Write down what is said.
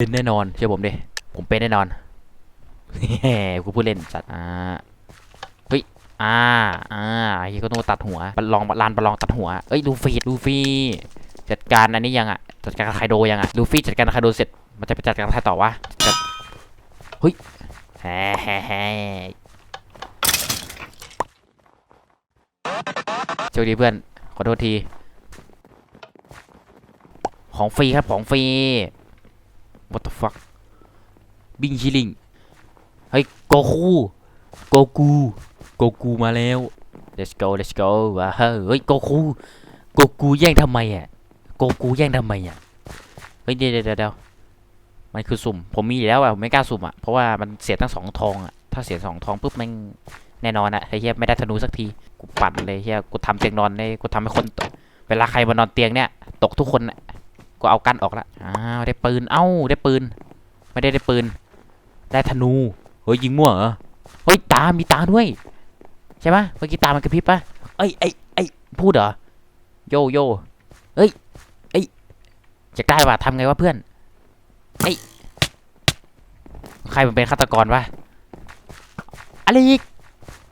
เป็นแน่นอนเชื่อผมดิผมเป็นแน่นอนแหมกูพูดเล่นสัตว์อ่าเฮ้ยอ่าอ่าไอ้เหี้ยก็ต้องตัดหัวบอลลองลานบอลลองตัดหัวเอ้ยลูฟี่ลูฟี่จัดการอันนี้ยังอะจัดการไคโดยังอะลูฟี่จัดการไคโดเสร็จมันจะไปจัดการใครต่อวะจัดเฮ้ยแฮ่แฮ่แฮ่โชคดีเพื่อนขอโทษที ของฟรีครับของฟรี what the fuck บิงชิลิงเฮ้ยโกคูโกกูโกกูมาแล้ว let's go let's go ว้าเฮ้ยโกคูโกกูแย่งทำไมอะโกกูแย่งทำไมอะเฮ้ยเดี๋ยวเดี๋ยวเดี๋ยวมันคือสุ่ม ผมมีอยู่แล้วอะผมไม่กล้าสุ่มอะเพราะว่ามันเสียตั้งสองทองอะถ้าเสียสองทองปุ๊บม่งแน่นอนอะไอ้เหี้ยไม่ได้ธนูสักทีกูปั่นเลยเหี้ยกูทำเตียงนอนเลยกูทำให้คนเวลาใครมานอนเตียงเนี่ย ตกทุกคนอะ กูเอากันออกละอ้าวได้ปืน เอ้าได้ปืน ไม่ได้ได้ปืน ได้ธนู เฮ้ยยิงมั่วเหรอ เฮ้ยตา มีตาด้วย ใช่ปะเมื่อกี้ตามันกระพริบปะเอ้ยไอ้ไอ้พูดเหรอ โยโย่เฮ้ยไอ้ยอยากได้ว่ะทำไงวะเพื่อนไอ้ยใครมันเป็นฆาตกรวะอะไรอีก